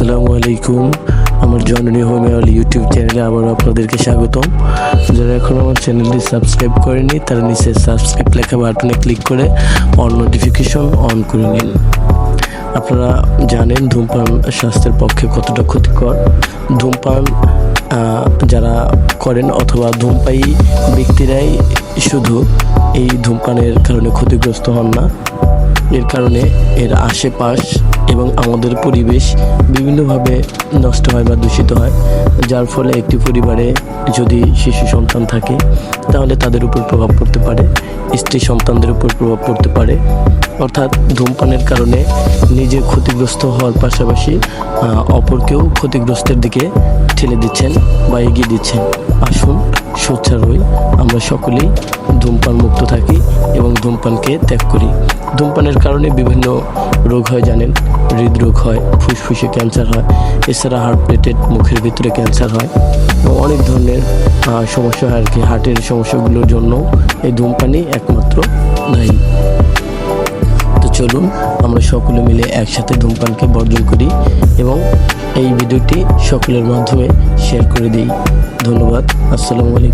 আসসালামু আলাইকুম। আমার জননী হোমিওল ইউটিউব চ্যানেলে আবার আপনাদেরকে স্বাগতম। যারা এখন আমার চ্যানেলটি সাবস্ক্রাইব করেনি তারা নিচে সাবস্ক্রাইব লেখা বাটনে ক্লিক করে অন নোটিফিকেশন অন করে নিন। আপনারা জানেন ধূমপান স্বাস্থ্যের পক্ষে কতটা ক্ষতিকর। ধূমপান যারা করেন অথবা ধূমপায়ী ব্যক্তিরাই শুধু এই ধূমপানের কারণে ক্ষতিগ্রস্ত হন না। এর কারণে এর আশেপাশ এবং আমাদের পরিবেশ বিভিন্নভাবে নষ্ট হয় বা দূষিত হয়, যার ফলে একটি পরিবারে যদি শিশু সন্তান থাকে, তাহলে তাদের উপর প্রভাব পড়তে পারে, স্ত্রী সন্তানদের উপর প্রভাব পড়তে পারে। অর্থাৎ ধূমপানের কারণে নিজে ক্ষতিগ্রস্ত হওয়ার পাশাপাশি অপরকেও ক্ষতিগ্রস্তের দিকে ঠেলে দিচ্ছেন বা এগিয়ে দিচ্ছেন। আসুন সোচ্চার হই। আমরা সকলেই ধূমপান মুক্ত থাকি এবং ধূমপানকে ত্যাগ করি। ধূমপানের কারণে বিভিন্ন রোগ হয়, জানেন? হৃদরোগ হয়, ফুসফুসে ক্যান্সার হয়, এছাড়া হার্ট প্লেটের মুখের ভিতরে ক্যান্সার হয় এবং অনেক ধরনের সমস্যা হয় আর কি হার্টের সমস্যাগুলোর জন্য এই ধূমপানই একমাত্র দায়ী। তো চলুন, আমরা সকলে মিলে একসাথে ধূমপানকে বর্জন করি এবং এই ভিডিওটি সকলের মাধ্যমে শেয়ার করে দিই। ধন্যবাদ। আসসালামু আলাইকুম।